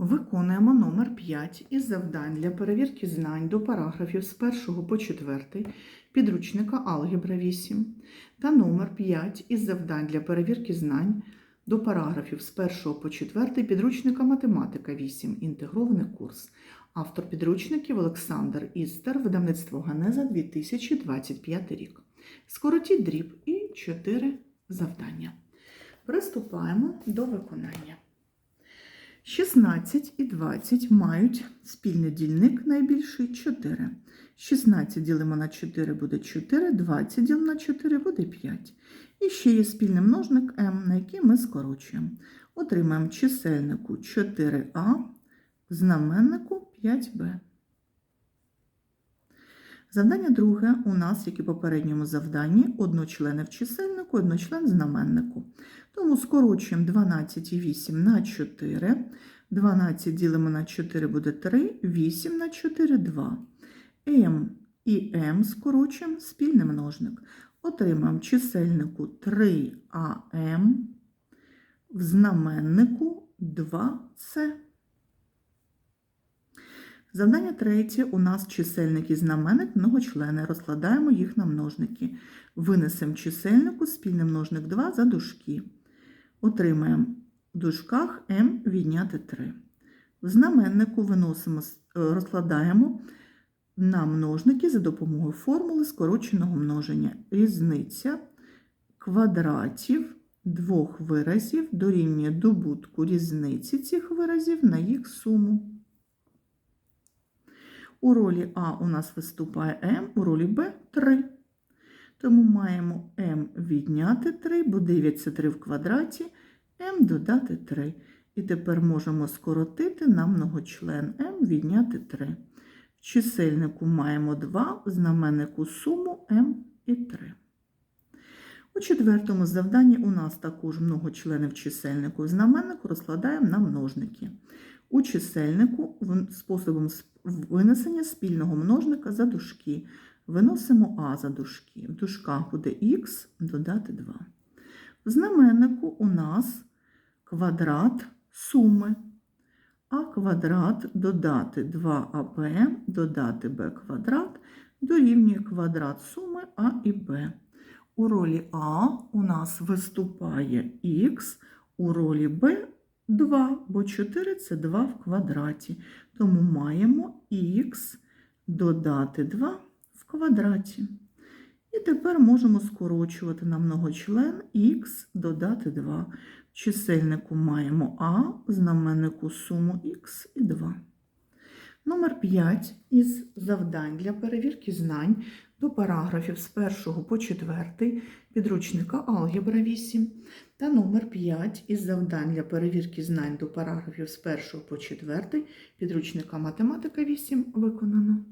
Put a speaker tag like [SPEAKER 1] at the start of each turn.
[SPEAKER 1] Виконуємо номер 5 із завдань для перевірки знань до параграфів з 1 по 4 підручника Алгебра 8 та номер 5 із завдань для перевірки знань до параграфів з 1 по 4 підручника Математика 8. Інтегрований курс. Автор підручників Олександр Істер, видавництво Ганеза 2025 рік. Скоротіть дріб і 4 завдання. Приступаємо до виконання. 16 і 20 мають спільний дільник найбільший 4. 16 ділимо на 4 буде 4, 20 ділимо на 4 буде 5. І ще є спільний множник m, на який ми скорочуємо. Отримаємо чисельнику 4а, знаменнику 5b. Завдання друге у нас, як і в попередньому завданні, одночлени в чисельнику, одночлен в знаменнику. Тому скорочуємо 12 і 8 на 4. 12 ділимо на 4 буде 3, 8 на 4 2. М і М скорочуємо спільний множник. Отримаємо чисельнику 3АМ, в знаменнику 2С. Завдання третє. У нас чисельник і знаменник многочлени. Розкладаємо їх на множники. Винесемо чисельнику спільний множник 2 за дужки. Отримаємо в дужках m відняти 3. В знаменнику виносимо, розкладаємо на множники за допомогою формули скороченого множення. Різниця квадратів двох виразів дорівнює добутку різниці цих виразів на їх суму. У ролі А у нас виступає m, у ролі Б 3. Тому маємо m відняти 3, бо 9 це 3 в квадраті, m додати 3. І тепер можемо скоротити на многочлен m відняти 3. В чисельнику маємо 2, в знаменнику суму m і 3. У четвертому завданні у нас також многочлени в чисельнику і знаменнику розкладаємо на множники. У чисельнику способом винесення спільного множника за дужки. Виносимо А за дужки. В дужках буде х додати 2. В знаменнику у нас квадрат суми. А квадрат додати 2аб, додати b квадрат дорівнює квадрат суми А і Б. У ролі А у нас виступає х, у ролі Б 2, бо 4 це 2 в квадраті. Тому маємо х додати 2 в квадраті. І тепер можемо скорочувати на многочлен х додати 2. В чисельнику маємо А, в знаменнику суму х і 2. Номер 5 із завдань для перевірки знань до параграфів з 1 по 4 підручника Алгебра 8 та номер 5 із завдань для перевірки знань до параграфів з 1 по 4 підручника Математика 8 виконано.